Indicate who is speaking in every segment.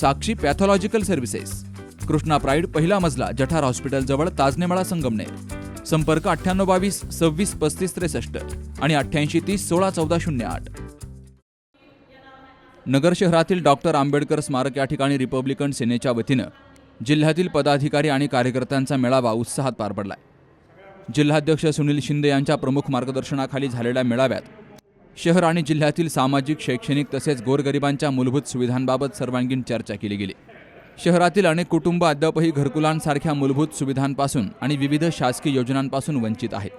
Speaker 1: Sakshi pathological services. Krishna pride पहिला मजला जठार hospital जवळ ताजनेमाळा संगमनेर. संपर्क अठ्ठ्याण्णव बावीस सव्वीस पस्तीस त्रेसष्ट आणि अठ्ठ्याऐंशी तीस सोळा चौदा शून्य आठ. नगर शहरातील डॉक्टर आंबेडकर स्मारक या ठिकाणी रिपब्लिकन सेनेच्या वतीनं जिल्ह्यातील पदाधिकारी आणि कार्यकर्त्यांचा मेळावा उत्साहात पार पडलाय. जिल्हाध्यक्ष सुनील शिंदे यांच्या प्रमुख मार्गदर्शनाखाली झालेल्या मेळाव्यात शहर आणि जिल्ह्यातील सामाजिक शैक्षणिक तसेच गोरगरिबांच्या मूलभूत सुविधांबाबत सर्वांगीण चर्चा केली गेली. शहरातील अनेक कुटुंब अद्यापही घरकुलांसारख्या मूलभूत सुविधांपासून आणि विविध शासकीय योजनांपासून वंचित आहेत.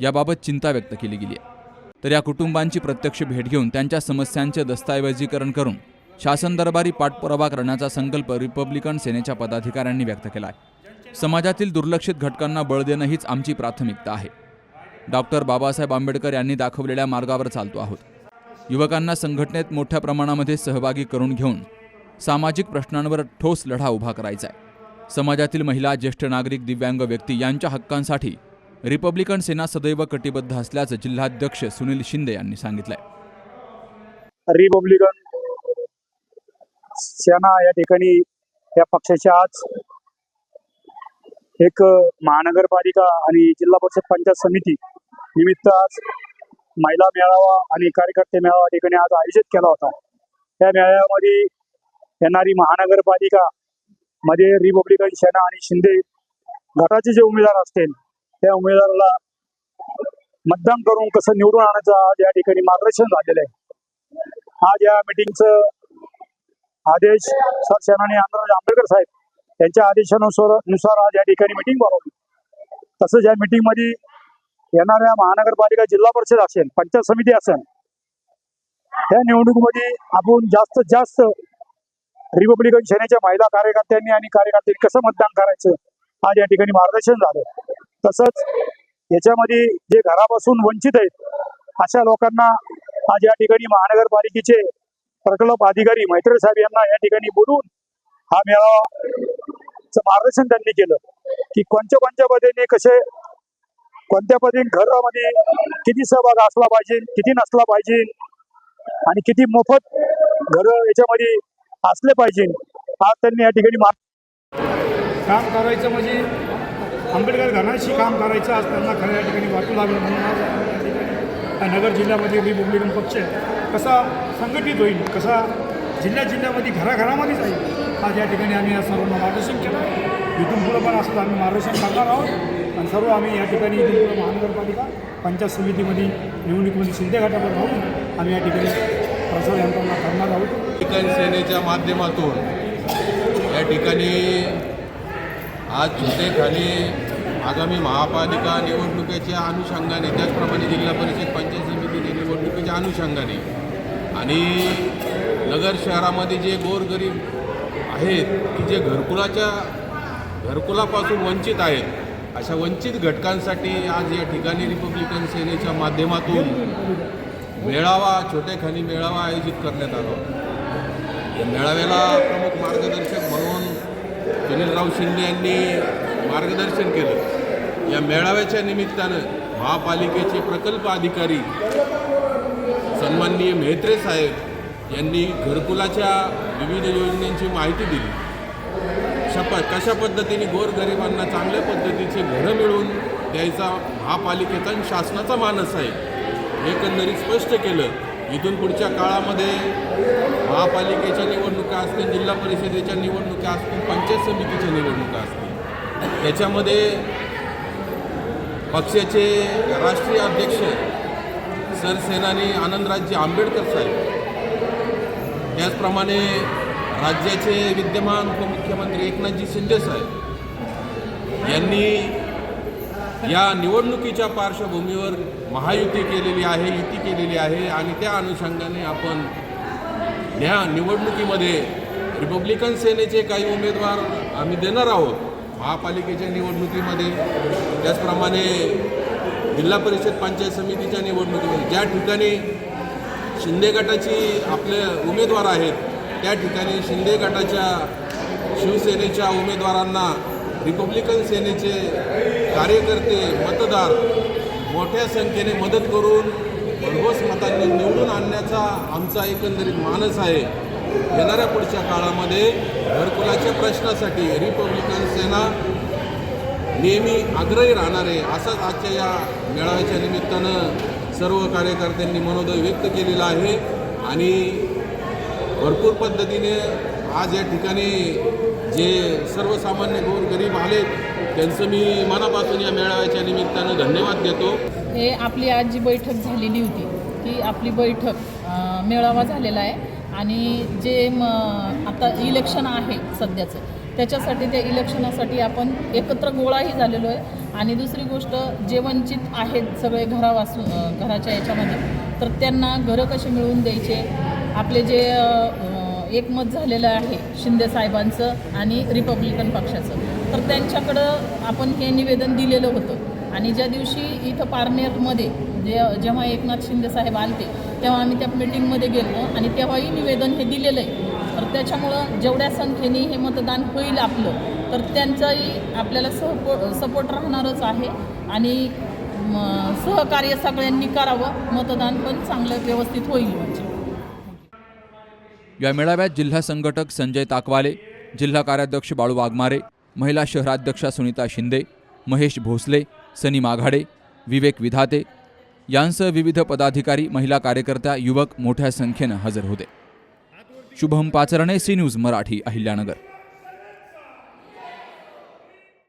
Speaker 1: याबाबत चिंता व्यक्त केली गेली आहे. तर या कुटुंबांची प्रत्यक्ष भेट घेऊन त्यांच्या समस्यांचे दस्तऐवजीकरण करून शासन दरबारी पाठपुरावा करण्याचा संकल्प रिपब्लिकन सेनेच्या पदाधिकाऱ्यांनी व्यक्त केला आहे. समाजातील दुर्लक्षित घटकांना बळ देणं हीच आमची प्राथमिकता आहे. डॉक्टर बाबासाहेब आंबेडकर यांनी दाखवलेल्या मार्गावर चालतो आहोत. युवकांना संघटनेत मोठ्या प्रमाणामध्ये सहभागी करून घेऊन सामाजिक प्रश्नांवर ठोस लढा उभा करायचा आहे. समाजातील महिला ज्येष्ठ नागरिक दिव्यांग व्यक्ती यांच्या हक्कांसाठी रिपब्लिकन सेना सदैव कटिबद्ध असल्याचं जिल्हाध्यक्ष सुनील शिंदे यांनी सांगितलंय.
Speaker 2: रिपब्लिकन सेना या ठिकाणी या पक्षाच्या आज एक महानगरपालिका आणि जिल्हा परिषद पंचायत समिती निमित्त आज महिला मेळावा आणि कार्यकर्ते मेळावा ठिकाणी आज आयोजित केला होता. त्या मेळाव्यामध्ये येणारी महानगरपालिका मध्ये रिपब्लिकन सेना आणि शिंदे गटाचे जे उमेदवार असतील त्या उमेदवाराला मतदान करून कसं निवडून आणायचं आज या ठिकाणी मार्गदर्शन झालेलं आहे. आज या मिटिंगचं आदेश सरसेनानी आंदोलन आंबेडकर साहेब त्यांच्या आदेशानुसार नुसार आज या ठिकाणी मिटिंग बोलावली तसंच या मिटिंगमध्ये मध्ये येणाऱ्या महानगरपालिका जिल्हा परिषद असेल पंचायत समिती असेल या निवडणुकीमध्ये आपण जास्तीत जास्त रिपब्लिकन सेनेच्या महिला कार्यकर्त्यांनी आणि कार्यकर्त्यांनी कसं मतदान करायचं आज या ठिकाणी मार्गदर्शन झालं. तसंच याच्यामध्ये जे घरापासून वंचित आहेत अशा लोकांना आज या ठिकाणी महानगरपालिकेचे प्रकल्प अधिकारी मैत्री साहेब यांना या ठिकाणी बोलून हा मेळावाचं मार्गदर्शन त्यांनी केलं. की कोणत्या कोणत्या पद्धतीने कसे कोणत्या पद्धतीने घरामध्ये किती सहभाग असला पाहिजे किती नसला पाहिजे आणि किती मोफत घर याच्यामध्ये असले पाहिजे हा त्यांनी या ठिकाणी मार्ग
Speaker 3: काम करायचं म्हणजे आंबेडकर घराशी काम करायचं आज त्यांना खऱ्या ठिकाणी वाटू लागलं म्हणून आज नगर जिल्ह्यामध्ये रिपब्लिकन पक्ष कसा संघटित होईल कसा जिल्ह्या जिल्ह्यामध्ये घराघरामध्ये जाईल आज या ठिकाणी आम्ही या सर्वांना मार्गदर्शन केलं. इथून पुढं पण असं आम्ही मार्गदर्शन करणार आहोत. आणि सर्व आम्ही या ठिकाणी इथून पुढं महानगरपालिका पंचायत समितीमध्ये निवडणुकीमध्ये शिंदे घाटावर राहून आम्ही या ठिकाणी प्रसार यंत्रणा करणार आहोत.
Speaker 4: ठिकाणी सेनेच्या माध्यमातून या ठिकाणी आज छोटेखाली आगामी महापालिका निवडणुकीच्या अनुषंगाने त्याचप्रमाणे जिल्हा परिषद पंचायत समितीच्या निवडणुकीच्या अनुषंगाने आणि नगर शहरामध्ये जे गोरगरीब आहेत की जे घरकुलाच्या घरकुलापासून वंचित आहेत अशा वंचित घटकांसाठी आज या ठिकाणी रिपब्लिकन सेनेच्या माध्यमातून मेळावा छोटेखानी मेळावा आयोजित करण्यात आला या मेळाव्याला प्रमुख मार्गदर्शक म्हणून सुनीलराव शिंदे यांनी मार्गदर्शन केलं. या मेळाव्याच्या निमित्तानं महापालिकेचे प्रकल्प अधिकारी सन्माननीय मेहत्रे साहेब यांनी घरकुलाच्या विविध योजनांची माहिती दिली. शप कशा पद्धतीने गोरगरिबांना चांगल्या पद्धतीचे घरं मिळवून द्यायचा महापालिकेचा आणि शासनाचा मानस आहे एकंदरीत स्पष्ट केलं. इथून पुढच्या काळामध्ये महापालिकेच्या निवडणुका असतील जिल्हा परिषदेच्या निवडणुका असतील पंचायत समितीच्या निवडणुका असतील. त्याच्यामध्ये पक्षाचे राष्ट्रीय अध्यक्ष सरसेनानी आनंदराजे आंबेडकर साहेब त्याचप्रमाणे राज्याचे विद्यमान उपमुख्यमंत्री एकनाथजी शिंदे साहेब यांनी या निवडणुकीच्या पार्श्वभूमीवर महायुती केलेली आहे युती केलेली आहे आणि त्या अनुषंगाने आपण या निवडणुकीमध्ये रिपब्लिकन सेनेचे काही उमेदवार आम्ही देणार आहोत. महापालिकेच्या निवडणुकीमध्ये त्याचप्रमाणे जिल्हा परिषद पंचायत समितीच्या निवडणुकीमध्ये. ज्या ठिकाणी शिंदे गटाची आपले उमेदवार आहेत. त्या ठिकाणी शिंदे गटाच्या शिवसेनेच्या उमेदवारांना रिपब्लिकन सेनेचे कार्यकर्ते मतदार मोठ्या संख्येने मदत करून भरघोस मतांनी निवडून आणण्याचा आमचा एकंदरीत मानस आहे. येणाऱ्या पुढच्या काळामध्ये घरकुलाच्या प्रश्नासाठी रिपब्लिकन सेना नेहमी आग्रही राहणार आहे. असंच आजच्या या मेळाव्याच्या निमित्तानं सर्व कार्यकर्त्यांनी मनोदय व्यक्त केलेला आहे आणि भरपूर पद्धतीने आज या ठिकाणी जे सर्वसामान्य गोरगरीब आलेत त्यांचं मी मनापासून या मेळाव्याच्या निमित्तानं धन्यवाद देतो.
Speaker 5: हे आपली आज जी बैठक झालेली होती ती आपली बैठक मेळावा झालेला आहे आणि जे म आता इलेक्शन आहे सध्याचं त्याच्यासाठी त्या इलेक्शनासाठी आपण एकत्र गोळाही झालेलो आहे. आणि दुसरी गोष्ट जे वंचित आहेत सगळे घरावासून घराच्या याच्यामध्ये तर त्यांना घरं कसे मिळवून द्यायचे? आपले जे एकमत झालेलं आहे शिंदे साहेबांचं आणि रिपब्लिकन पक्षाचं तर त्यांच्याकडं आपण हे निवेदन दिलेलं होतं. आणि ज्या दिवशी इथं पारनेरमध्ये जे जेव्हा एकनाथ शिंदे साहेब आलते तेव्हा आम्ही त्या मिटिंगमध्ये गेलो आणि तेव्हाही निवेदन हे दिलेलं आहे. तर त्याच्यामुळं जेवढ्या संख्येने हे मतदान होईल आपलं तर त्यांचाही आपल्याला सपो सपोर्ट राहणारच आहे. आणि सहकार्य सगळ्यांनी करावं. मतदान पण चांगलं व्यवस्थित होईल म्हणजे.
Speaker 1: या मेळाव्यात जिल्हा संघटक संजय ताकवाले जिल्हा कार्याध्यक्ष बाळू वाघमारे महिला शहराध्यक्षा सुनीता शिंदे महेश भोसले सनी माघाडे विवेक विधाते यांसह विविध पदाधिकारी महिला कार्यकर्त्या युवक मोठ्या संख्येनं हजर होते. Shubham Pacharne C news Marathi Ahilyanagar.